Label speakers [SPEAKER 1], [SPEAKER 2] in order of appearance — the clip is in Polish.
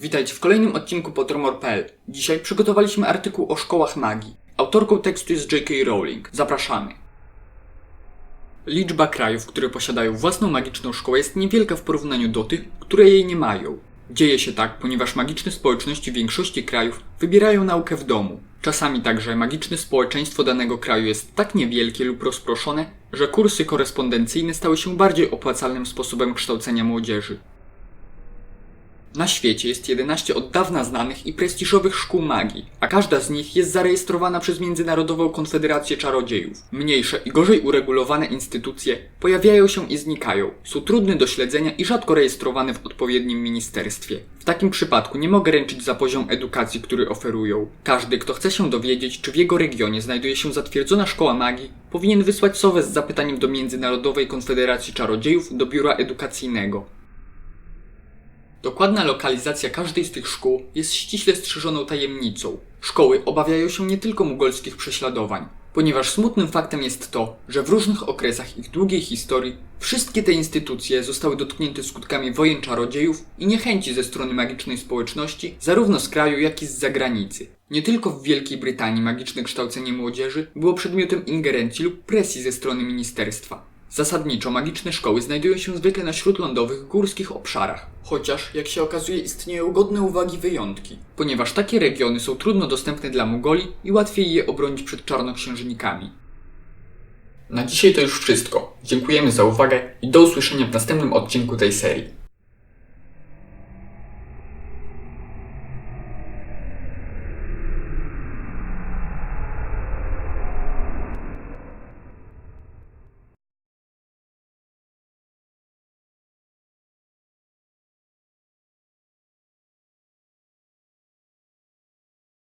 [SPEAKER 1] Witajcie w kolejnym odcinku Potromor.pl. Dzisiaj przygotowaliśmy artykuł o szkołach magii. Autorką tekstu jest J.K. Rowling. Zapraszamy. Liczba krajów, które posiadają własną magiczną szkołę jest niewielka w porównaniu do tych, które jej nie mają. Dzieje się tak, ponieważ magiczne społeczności większości krajów wybierają naukę w domu. Czasami także magiczne społeczeństwo danego kraju jest tak niewielkie lub rozproszone, że kursy korespondencyjne stały się bardziej opłacalnym sposobem kształcenia młodzieży. Na świecie jest 11 od dawna znanych i prestiżowych szkół magii, a każda z nich jest zarejestrowana przez Międzynarodową Konfederację Czarodziejów. Mniejsze i gorzej uregulowane instytucje pojawiają się i znikają, są trudne do śledzenia i rzadko rejestrowane w odpowiednim ministerstwie. W takim przypadku nie mogę ręczyć za poziom edukacji, który oferują. Każdy, kto chce się dowiedzieć, czy w jego regionie znajduje się zatwierdzona szkoła magii, powinien wysłać sowę z zapytaniem do Międzynarodowej Konfederacji Czarodziejów do biura edukacyjnego. Dokładna lokalizacja każdej z tych szkół jest ściśle strzeżoną tajemnicą. Szkoły obawiają się nie tylko mugolskich prześladowań, ponieważ smutnym faktem jest to, że w różnych okresach ich długiej historii wszystkie te instytucje zostały dotknięte skutkami wojen czarodziejów i niechęci ze strony magicznej społeczności, zarówno z kraju, jak i z zagranicy. Nie tylko w Wielkiej Brytanii magiczne kształcenie młodzieży było przedmiotem ingerencji lub presji ze strony ministerstwa. Zasadniczo magiczne szkoły znajdują się zwykle na śródlądowych, górskich obszarach. Chociaż, jak się okazuje, istnieją godne uwagi wyjątki, ponieważ takie regiony są trudno dostępne dla Mugoli i łatwiej je obronić przed czarnoksiężnikami. Na dzisiaj to już wszystko. Dziękujemy za uwagę i do usłyszenia w następnym odcinku tej serii.